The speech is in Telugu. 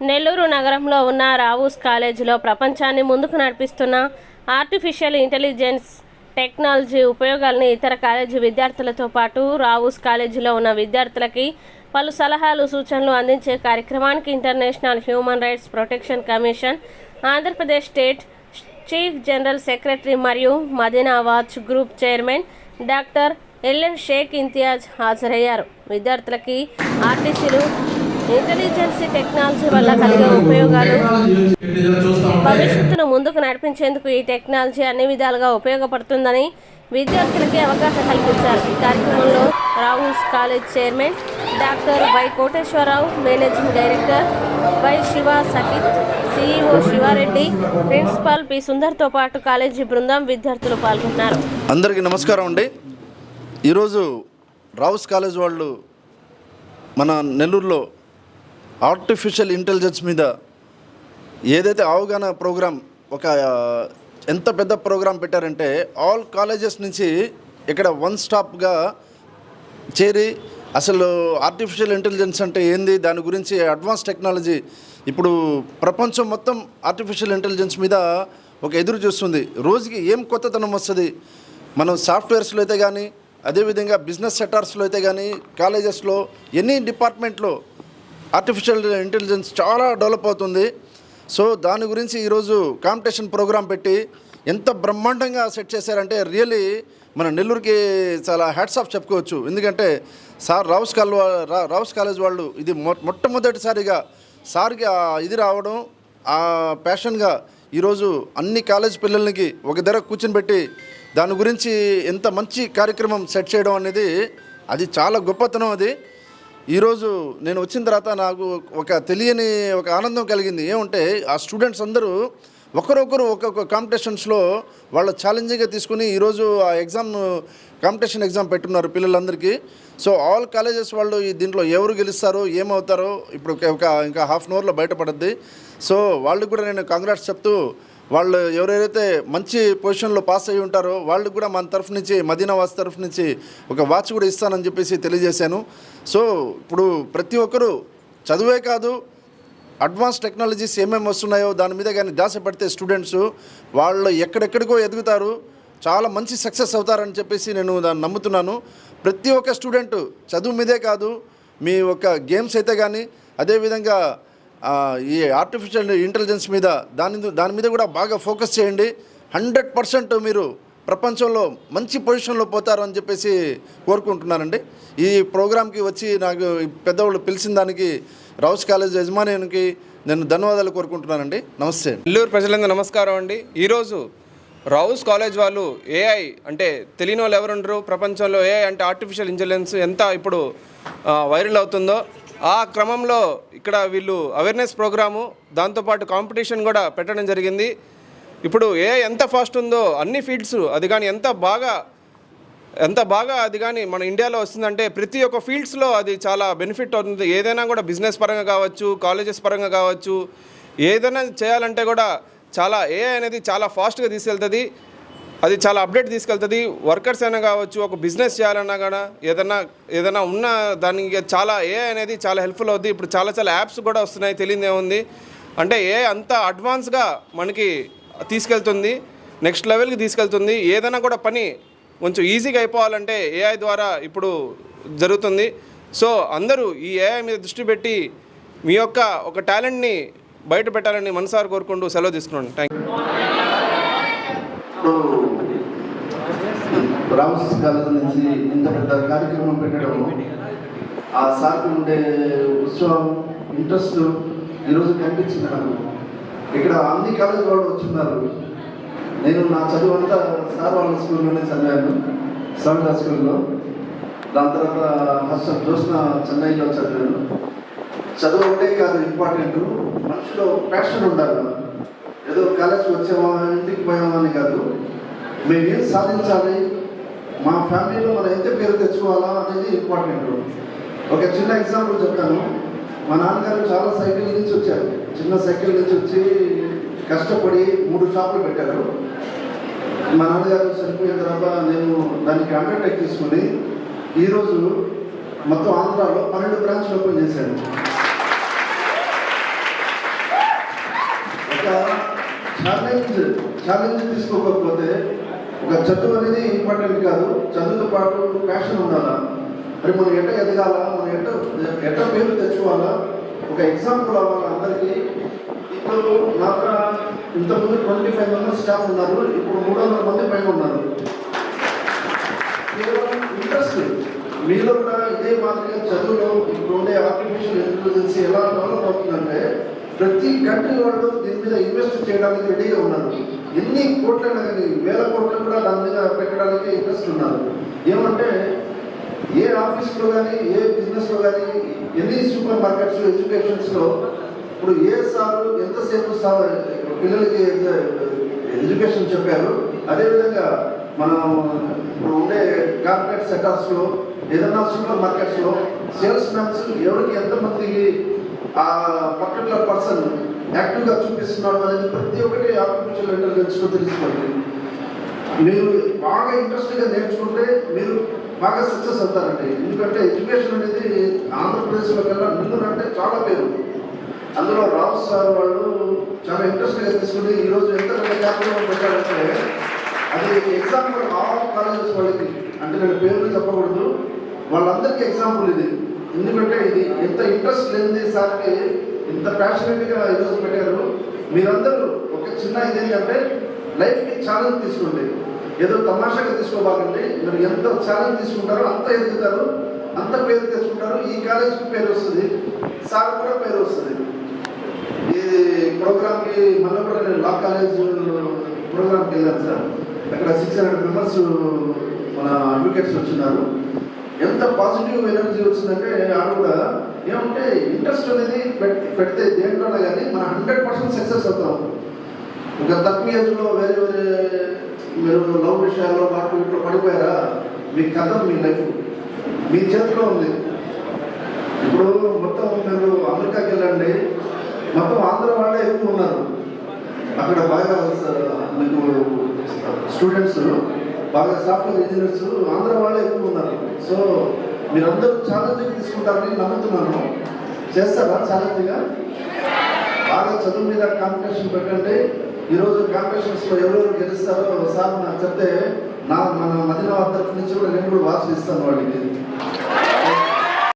నెల్లూరు నగరంలో ఉన్న రావూస్ కాలేజీలో ప్రపంచాన్ని ముందుకు నడిపిస్తున్న ఆర్టిఫిషియల్ ఇంటెలిజెన్స్ టెక్నాలజీ ఉపయోగాలను ఇతర కాలేజీ విద్యార్థులతో పాటు రావూస్ కాలేజీలో ఉన్న విద్యార్థులకి పలు సలహాలు సూచనలు అందించే కార్యక్రమానికి international human rights protection commission Andhra Pradesh state chief general secretary మరియు Madina watch group chairman doctor L N Sheikh Imtiaz హాజరయ్యారు. విద్యార్థులకి ఆర్టీసీలు ఇంటెలిజెన్సీ టెక్నాలజీ వల్ల కలిగే ఉపయోగాలు. భవిష్యత్తును ముందుకు నడిపించేందుకు ఈ టెక్నాలజీ అన్ని విధాలుగా ఉపయోగపడుతుందని విద్యార్థులకి అవకాశం కల్పించారు. ఈ కార్యక్రమంలో Rahul's college chairman doctor Y Koteswararao managing director Y Siva Sakith CEO Sivareddy principal P సుందర్తో పాటు కాలేజీ బృందం విద్యార్థులు పాల్గొన్నారు. అందరికీ నమస్కారం అండి. ఈరోజు రావుస్ కాలేజ్ వాళ్ళు మన నెల్లూరులో ఆర్టిఫిషియల్ ఇంటెలిజెన్స్ మీద ఏదైతే అవగాహన ప్రోగ్రాం ఒక ఎంత పెద్ద ప్రోగ్రాం పెట్టారంటే ఆల్ కాలేజెస్ నుంచి ఇక్కడ వన్ స్టాప్గా చేరి అసలు ఆర్టిఫిషియల్ ఇంటెలిజెన్స్ అంటే ఏంది దాని గురించి అడ్వాన్స్ టెక్నాలజీ ఇప్పుడు ప్రపంచం మొత్తం ఆర్టిఫిషియల్ ఇంటెలిజెన్స్ మీద ఒక ఎదురు చూస్తుంది. రోజుకి ఏం కొత్తతనం వస్తుంది? మనం సాఫ్ట్వేర్స్లో అయితే కానీ అదేవిధంగా బిజినెస్ సెక్టార్స్లో అయితే కానీ కాలేజెస్లో ఎన్ని డిపార్ట్మెంట్లో ఆర్టిఫిషియల్ ఇంటెలిజెన్స్ చాలా డెవలప్ అవుతుంది. సో దాని గురించి ఈరోజు కాంపిటీషన్ ప్రోగ్రాం పెట్టి ఎంత బ్రహ్మాండంగా సెట్ చేశారంటే రియలీ మన నెల్లూరుకి చాలా హ్యాట్స్ ఆఫ్ చెప్పుకోవచ్చు. ఎందుకంటే sir Rao's call Rao's college వాళ్ళు ఇది మొ మొట్టమొదటిసారిగా సార్కి ఇది రావడం ఆ ప్యాషన్గా ఈరోజు అన్ని కాలేజ్ పిల్లలకి ఒక దగ్గర కూర్చొని పెట్టి దాని గురించి ఎంత మంచి కార్యక్రమం సెట్ చేయడం అనేది అది చాలా గొప్పతనం అది. ఈరోజు నేను వచ్చిన తర్వాత నాకు ఒక తెలియని ఒక ఆనందం కలిగింది. ఏమంటే ఆ స్టూడెంట్స్ అందరూ ఒకరొకరు ఒక్కొక్క కాంపిటీషన్స్లో వాళ్ళ ఛాలెంజింగ్గా తీసుకుని ఈరోజు ఆ ఎగ్జామ్ కాంపిటీషన్ ఎగ్జామ్ పెట్టున్నారు పిల్లలందరికీ. సో ఆల్ కాలేజెస్ వాళ్ళు ఈ దీంట్లో ఎవరు గెలుస్తారో ఏమవుతారో ఇప్పుడు ఒక- ఒక ఇంకా హాఫ్ అన్ అవర్లో బయటపడద్ది. సో వాళ్ళకి కూడా నేను కాంగ్రాట్స్ చెప్తూ వాళ్ళు ఎవరైతే మంచి పొజిషన్లో పాస్ అయ్యి ఉంటారో వాళ్ళకి కూడా మన తరఫు నుంచి మదీనా వాస్ తరఫు నుంచి ఒక వాచ్ కూడా ఇస్తానని చెప్పేసి తెలియజేశాను. సో ఇప్పుడు ప్రతి ఒక్కరూ చదువే కాదు అడ్వాన్స్ టెక్నాలజీస్ ఏమేమి వస్తున్నాయో దాని మీద కానీ ధ్యాస పడితే స్టూడెంట్స్ వాళ్ళు ఎక్కడెక్కడికో ఎదుగుతారు చాలా మంచి సక్సెస్ అవుతారని చెప్పేసి నేను దాన్ని నమ్ముతున్నాను. ప్రతి ఒక్క స్టూడెంట్ చదువు మీదే కాదు మీ యొక్క గేమ్స్ అయితే కానీ అదేవిధంగా ఈ ఆర్టిఫిషియల్ ఇంటెలిజెన్స్ మీద దాని దాని మీద కూడా బాగా ఫోకస్ చేయండి. హండ్రెడ్ పర్సెంట్ మీరు ప్రపంచంలో మంచి పొజిషన్లో పోతారు అని చెప్పేసి కోరుకుంటున్నానండి. ఈ ప్రోగ్రామ్కి వచ్చి నాకు పెద్దవాళ్ళు పిలిచిన దానికి రౌస్ కాలేజ్ యజమానికి నేను ధన్యవాదాలు కోరుకుంటున్నానండి. నమస్తే నెల్లూరు ప్రజలందరూ నమస్కారం అండి. ఈరోజు రౌస్ కాలేజ్ వాళ్ళు ఏఐ అంటే తెలియని వాళ్ళు ఎవరుండరు? ప్రపంచంలో ఏఐ అంటే ఆర్టిఫిషియల్ ఇంటెలిజెన్స్ ఎంత ఇప్పుడు వైరల్ అవుతుందో ఆ క్రమంలో ఇక్కడ వీళ్ళు అవేర్నెస్ ప్రోగ్రాము దాంతోపాటు కాంపిటీషన్ కూడా పెట్టడం జరిగింది. ఇప్పుడు ఏ ఎంత ఫాస్ట్ ఉందో అన్ని ఫీల్డ్స్ అది కానీ ఎంత బాగా ఎంత బాగా అది కానీ మన ఇండియాలో వస్తుందంటే ప్రతి ఒక్క ఫీల్డ్స్లో అది చాలా బెనిఫిట్ అవుతుంది. ఏదైనా కూడా బిజినెస్ పరంగా కావచ్చు కాలేజెస్ పరంగా కావచ్చు ఏదైనా చేయాలంటే కూడా చాలా ఏ అనేది చాలా ఫాస్ట్గా తీసుకెళ్తుంది. అది చాలా అప్డేట్ తీసుకెళ్తుంది. వర్కర్స్ అయినా కావచ్చు ఒక బిజినెస్ చేయాలన్నా కూడా ఏదన్నా ఏదైనా ఉన్న దానికి చాలా ఏ అనేది చాలా హెల్ప్ఫుల్ అవుతుంది ఇప్పుడు చాలా చాలా యాప్స్ కూడా వస్తున్నాయి. తెలియదు ఏముంది అంటే ఏ అంత అడ్వాన్స్గా మనకి తీసుకెళ్తుంది. నెక్స్ట్ లెవెల్కి తీసుకెళ్తుంది. ఏదైనా కూడా పని కొంచెం ఈజీగా అయిపోవాలంటే ఏఐ ద్వారా ఇప్పుడు జరుగుతుంది. సో అందరూ ఈ ఏఐ మీద దృష్టి పెట్టి మీ యొక్క ఒక టాలెంట్ని బయట పెట్టాలని మనసారి కోరుకుంటూ సెలవు తీసుకున్నాను. థ్యాంక్ యూ ఇప్పుడు కాలేజ్ నుంచి ఇంత పెద్ద కార్యక్రమం పెట్టడం ఆ సార్కి ఉండే ఉత్సవం ఇంట్రెస్ట్ ఈరోజు కనిపించింది నాకు. ఇక్కడ అన్ని కాలేజ్ వాళ్ళు వచ్చున్నారు. నేను నా చదువు అంతా సార్ వాళ్ళ స్కూల్లోనే చదివాను సౌండ్ స్కూల్లో. దాని తర్వాత హాస్టల్ చూసిన చెన్నైలో చదివాను. చదువు ఒకటే కాదు ఇంపార్టెంట్ మనిషిలో ప్యాషన్ ఉండాలి. ఏదో కాలేజ్కి వచ్చామా ఇంటికి పోయామా మేమేం సాధించాలి? మా ఫ్యామిలీలో మనం ఎంత పేరు తెచ్చుకోవాలా అనేది ఇంపార్టెంట్. ఒక చిన్న ఎగ్జాంపుల్ చెప్తాను. మా నాన్నగారు చాలా సైకిల్ నుంచి వచ్చారు. చిన్న సైకిల్ నుంచి వచ్చి కష్టపడి మూడు షాపులు పెట్టారు. మా నాన్నగారు చనిపోయిన తర్వాత నేను దానికి అండర్టేక్ తీసుకుని ఈరోజు మొత్తం ఆంధ్రాలో పన్నెండు బ్రాంచ్లు ఓపెన్ చేశాను ఛాలెంజ్ ఛాలెంజ్ తీసుకోకపోతే ఒక చదువు అనేది ఇంపార్టెంట్ కాదు. చదువుతో పాటు ప్యాషన్ ఉండాలా? మరి మనం ఎట్ట ఎదగాల? మనం ఎట్ట ఎట్ట పేరు తెచ్చుకోవాలా? ఒక ఎగ్జాంపుల్ అవ్వాలి అందరికీ? ఇప్పుడు నాకు ఇంతకుముందు ట్వంటీ ఫైవ్ మెంబర్స్ స్టాఫ్ ఉన్నారు. ఇప్పుడు మూడు వందల మంది పైన ఉన్నారు. కేవలం ఇంట్రెస్ట్ మీలో కూడా ఇదే మాదిరిగా చదువులో ఇప్పుడు ఉండే ఆర్టిఫిషియల్ ఇంటెలిజెన్స్ ఎలా డెవలప్ అవుతుందంటే ప్రతి కంట్రీ వాళ్ళు దీని మీద ఇన్వెస్ట్ చేయడానికి రెడీగా ఉన్నారు. ఎన్ని కోట్లైనా కానీ వేల కోట్లు కూడా దాని మీద పెట్టడానికి ఇంట్రెస్ట్ ఉన్నారు. ఏమంటే ఏ ఆఫీస్లో కానీ ఏ బిజినెస్లో కానీ ఎన్ని సూపర్ మార్కెట్స్ ఎడ్యుకేషన్స్లో ఇప్పుడు ఏ సార్లు ఎంతసేపు సార్ పిల్లలకి ఎడ్యుకేషన్ చెప్పారు? అదేవిధంగా మనం ఇప్పుడు ఉండే కార్పొరేట్ సెక్టార్స్లో ఏదైనా సూపర్ మార్కెట్స్లో సేల్స్ మ్యాన్స్ ఎవరికి ఎంతమందికి ఆ పర్టికులర్ పర్సన్ యాక్టివ్గా చూపిస్తున్నాడు అనేది ప్రతి ఒక్కటి ఆర్టిఫిషియల్ ఇంటెలిజెన్స్లో తెలుసుకోండి. మీరు బాగా ఇంట్రెస్ట్గా నేర్చుకుంటే మీరు బాగా సక్సెస్ అవుతారండి. ఎందుకంటే ఎడ్యుకేషన్ అనేది ఆంధ్రప్రదేశ్లో కల్లా ముందునంటే చాలా పేరు. అందులో రావు సార్ వాళ్ళు చాలా ఇంట్రెస్ట్గా తీసుకుని ఈరోజు ఎంత కార్యక్రమం పెట్టారంటే అది ఎగ్జాంపుల్ ఆల్ కాలేజెస్ వాళ్ళకి. అంటే నేను పేర్లు చెప్పకూడదు. వాళ్ళందరికీ ఎగ్జాంపుల్ ఇది. ఎందుకంటే ఇది ఎంత ఇంట్రెస్ట్ లేనిది సార్కి ఇంత ప్యాషనెట్గా ఈరోజు పెట్టారు మీరందరూ ఒక చిన్న ఇది ఏంటంటే లైఫ్కి ఛాలెంజ్ తీసుకోండి. ఏదో తమాషాగా తీసుకోబాకండి. మీరు ఎంత ఛాలెంజ్ తీసుకుంటారో అంత ఎదుగుతారు. అంత పేరు తెచ్చుకుంటారు. ఈ కాలేజ్కి పేరు వస్తుంది. సార్ కూడా పేరు వస్తుంది. ఈ ప్రోగ్రామ్కి మొన్న కూడా నేను లా కాలేజ్ ప్రోగ్రామ్కి వెళ్ళాను సార్. అక్కడ సిక్స్ హండ్రెడ్ మెంబర్స్ మన అడ్వకేట్స్ వచ్చినారు ఎంత పాజిటివ్ ఎనర్జీ వచ్చిందంటే ఆడ కూడా ఏమంటే ఇంట్రెస్ట్ అనేది పెడితే దేంట్లోనే కానీ మన హండ్రెడ్ పర్సెంట్ సక్సెస్ అవుతాం. ఇంకా తక్కువ ఏజ్లో వేరే వేరే మీరు లవ్ విషయాల్లో వాటి ఇంట్లో పడిపోయారా? మీ కథ మీ లైఫ్ మీ చేతిలో ఉంది. ఇప్పుడు మొత్తం మీరు అమెరికాకి వెళ్ళండి. మొత్తం ఆంధ్ర వాళ్ళే ఎక్కువ ఉన్నారు. అక్కడ బాగా మీకు స్టూడెంట్స్ బాగా సాఫ్ట్వేర్ ఇంజనీర్స్ ఆంధ్ర వాళ్ళే ఎక్కువ ఉన్నారు. సో మీరందరూ ఛాలెంజ్ తీసుకుంటారని నమ్ముతున్నాను. చేస్తారా ఛాలెంజ్గా బాగా చదువు మీద కాంపిటీషన్ పెట్టండి. ఈరోజు కాంపిటీషన్స్లో ఎవరెవరు గెలుస్తారో సార్ నాకు చెప్తే నా మన మదిన తరఫు నుంచి కూడా నేను కూడా వాచ్ ఇస్తాను వాళ్ళకి.